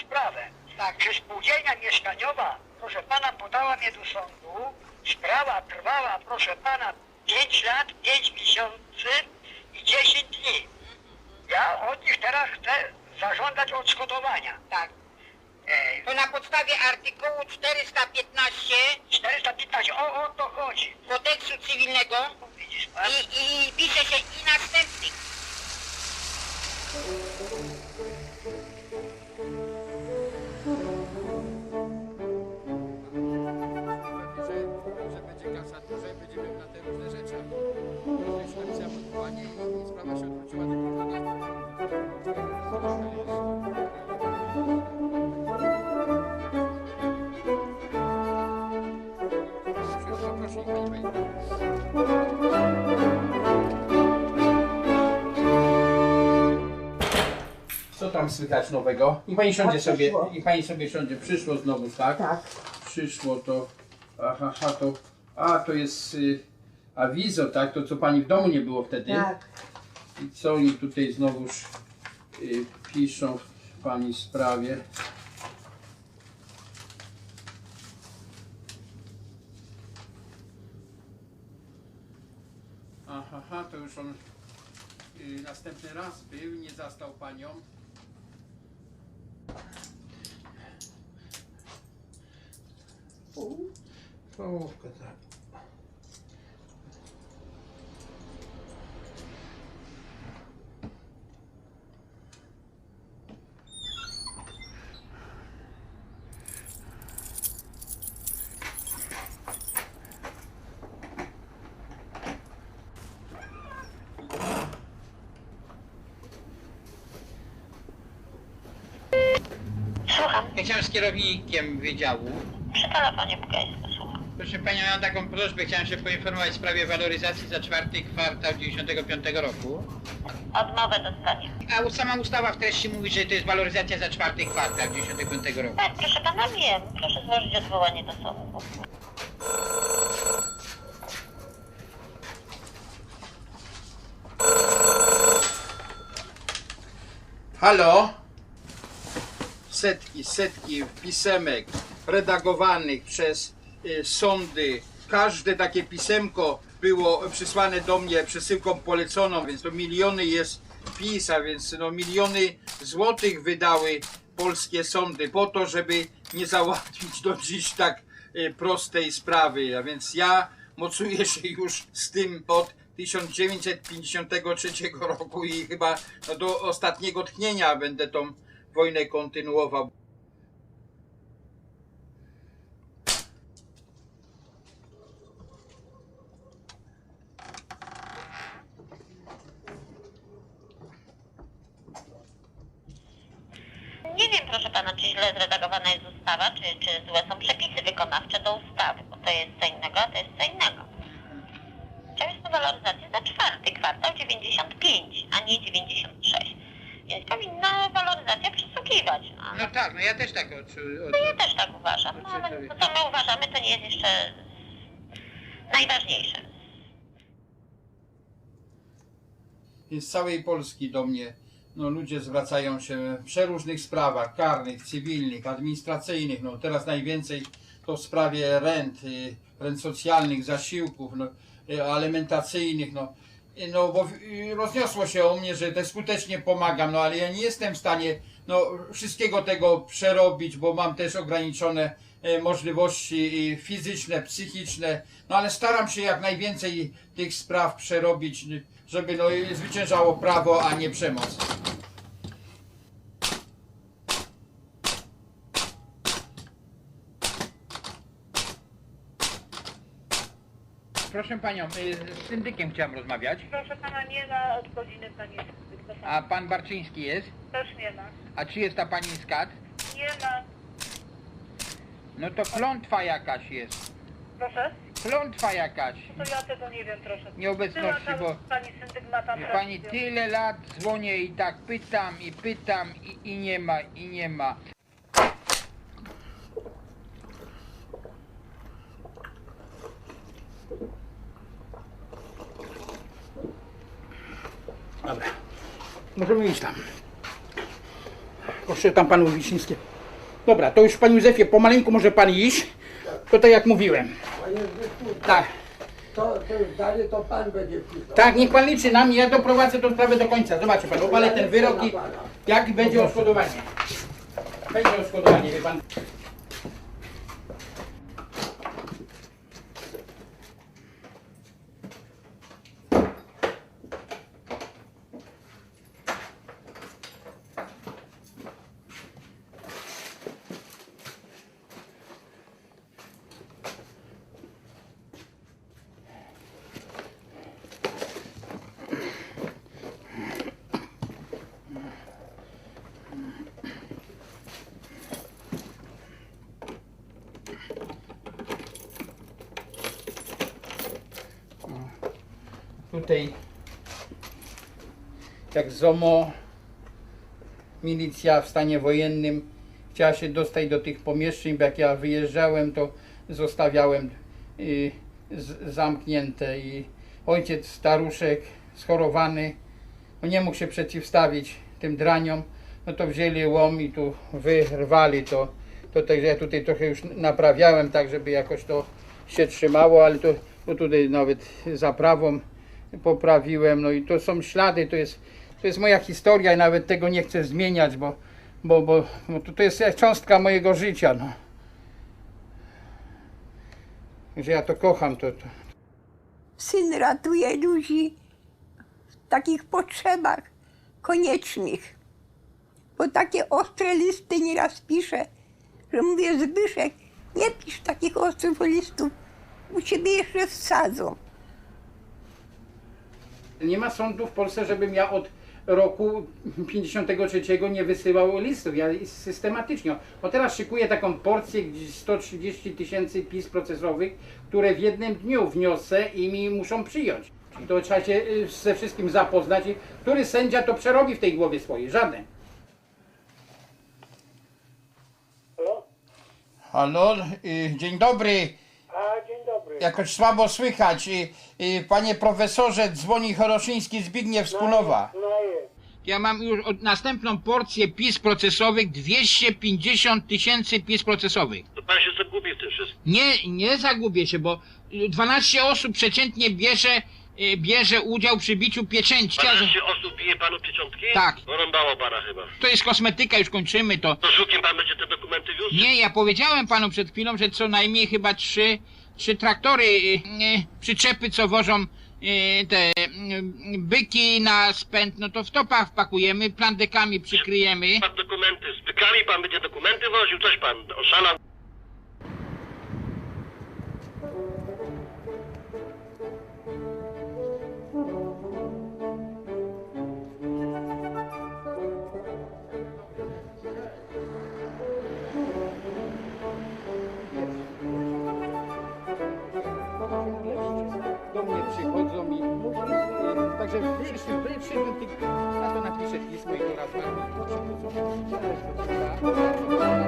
sprawę. Tak. Czy spółdzielnia mieszkaniowa, proszę pana, podała mnie do sądu. Sprawa trwała, proszę pana, 5 lat, 5 miesięcy i 10 dni. Ja od nich teraz chcę zażądać odszkodowania. Tak. E, To na podstawie artykułu 415 415, o, o to chodzi. kodeksu cywilnego Widzisz pan? i, i pisze się i następnych. Tam słychać nowego? I pani siądzie sobie, i pani sobie siądzie. Przyszło znowu, tak? Tak. Przyszło to. Aha, aha, to. A, to jest y, awizo, tak? To co pani w domu nie było wtedy? Tak. I co oni tutaj znowuż y, piszą w pani sprawie? Aha, aha, to już on y, następny raz był, nie zastał panią. Połówkę, tak. Słucham, chciałem z kierownikiem wydziału. przy telefonie słucham. Proszę Panią, ja mam taką prośbę, chciałem się poinformować w sprawie waloryzacji za czwarty kwartał 95 roku. Odmowę dostanie. A sama ustawa w treści mówi, że to jest waloryzacja za czwarty kwartał 95 roku. Tak, proszę pana, wiem. Proszę złożyć odwołanie do sądu. Halo? Setki, setki pisemek redagowanych przez sądy. Każde takie pisemko było przysłane do mnie przesyłką poleconą, więc to miliony jest PiS, a więc no miliony złotych wydały polskie sądy po to, żeby nie załatwić do dziś tak y, prostej sprawy. A więc ja mocuję się już z tym od 1953 roku i chyba do ostatniego tchnienia będę tą wojnę kontynuował. Nie wiem, proszę pana, czy źle zredagowana jest ustawa, czy, czy złe są przepisy wykonawcze do ustawy, bo to jest co innego, a to jest co innego. Chciałeś to waloryzację za czwarty kwartał 95, a nie 96. Więc powinna waloryzacja przysługiwać. No, No tak, no ja też tak odczu... no ja też tak uważam. No, ale to, co my uważamy, to nie jest jeszcze najważniejsze. Z całej Polski do mnie no, ludzie zwracają się w przeróżnych sprawach karnych, cywilnych, administracyjnych. No, teraz najwięcej to w sprawie rent, y, rent socjalnych, zasiłków, no, y, alimentacyjnych. No, no bo y, rozniosło się o mnie, że skutecznie pomagam, no ale ja nie jestem w stanie no, wszystkiego tego przerobić, bo mam też ograniczone możliwości fizyczne, psychiczne, no ale staram się jak najwięcej tych spraw przerobić, żeby no, zwyciężało prawo, a nie przemoc. Proszę Panią, y, z syndykiem chciałem rozmawiać. Proszę pana, nie ma od godziny pani Wysoka. A Pan Barczyński jest? Też nie ma. A czy jest ta Pani z KAT? Nie ma. No to klątwa jakaś jest. Proszę? Klątwa jakaś. To ja tego nie wiem, proszę. Nieobecności, bo- Pani syndyk ma tam Pani rację. tyle lat dzwonię i tak pytam i pytam i, i nie ma, i nie ma. Możemy iść tam. Proszę tam panu Wiśniewskiego. Dobra, to już panie Józefie, pomaleńku może pan iść. To tak jak mówiłem. Panie Zbyszku, Tak, to, to już dalej to pan będzie pisał. tak, niech pan liczy na mnie, ja doprowadzę tę sprawę do końca. Zobaczy pan, obalę ten wyrok i jak będzie odszkodowanie. Będzie odszkodowanie, wie pan. Tutaj jak ZOMO, milicja w stanie wojennym chciała się dostać do tych pomieszczeń, bo jak ja wyjeżdżałem, to zostawiałem y, z, zamknięte i ojciec staruszek schorowany, no nie mógł się przeciwstawić tym draniom, no to wzięli łom i tu wyrwali to, to także ja tutaj trochę już naprawiałem tak, żeby jakoś to się trzymało, ale to, to tutaj nawet zaprawą poprawiłem, no i to są ślady, to jest, to jest moja historia i nawet tego nie chcę zmieniać, bo, bo, bo, bo to, to jest cząstka mojego życia, no. Że ja to kocham, to, to, Syn ratuje ludzi w takich potrzebach koniecznych. Bo takie ostre listy nieraz pisze, że mówię Zbyszek, nie pisz takich ostrych listów, u ciebie jeszcze wsadzą. Nie ma sądu w Polsce, żebym ja od roku 53 nie wysyłał listów. Ja systematycznie. O teraz szykuję taką porcję gdzieś 130 tysięcy PIS procesowych, które w jednym dniu wniosę i mi muszą przyjąć. I to trzeba się y, ze wszystkim zapoznać. I który sędzia to przerobi w tej głowie swojej? Żaden. Halo, y, dzień dobry. Jakoś słabo słychać. Y, y, Panie profesorze, dzwoni Choroszyński Zbigniew. No jest. Ja mam już od następną porcję PIS procesowych 250 tysięcy PIS procesowych. To pan się zagubi w tym wszystkim. Nie, nie zagubię się, bo y, 12 osób przeciętnie bierze, y, bierze udział przy biciu pieczęci. 12 osób bije panu pieczątki? Tak. Porąbało pana chyba. To jest kosmetyka, już kończymy to. To żukiem pan będzie te dokumenty wiózł? Nie, ja powiedziałem panu przed chwilą, że co najmniej chyba trzy, trzy traktory, y, y, przyczepy, co wożą y, te byki na spęd, no to w topach wpakujemy, plandekami przykryjemy. Pan dokumenty, z bykami pan będzie dokumenty woził, coś pan oszalał. Także przyszły, przyszły, przyszły, ja to napiszę pismo i to raz na rok przychodzą.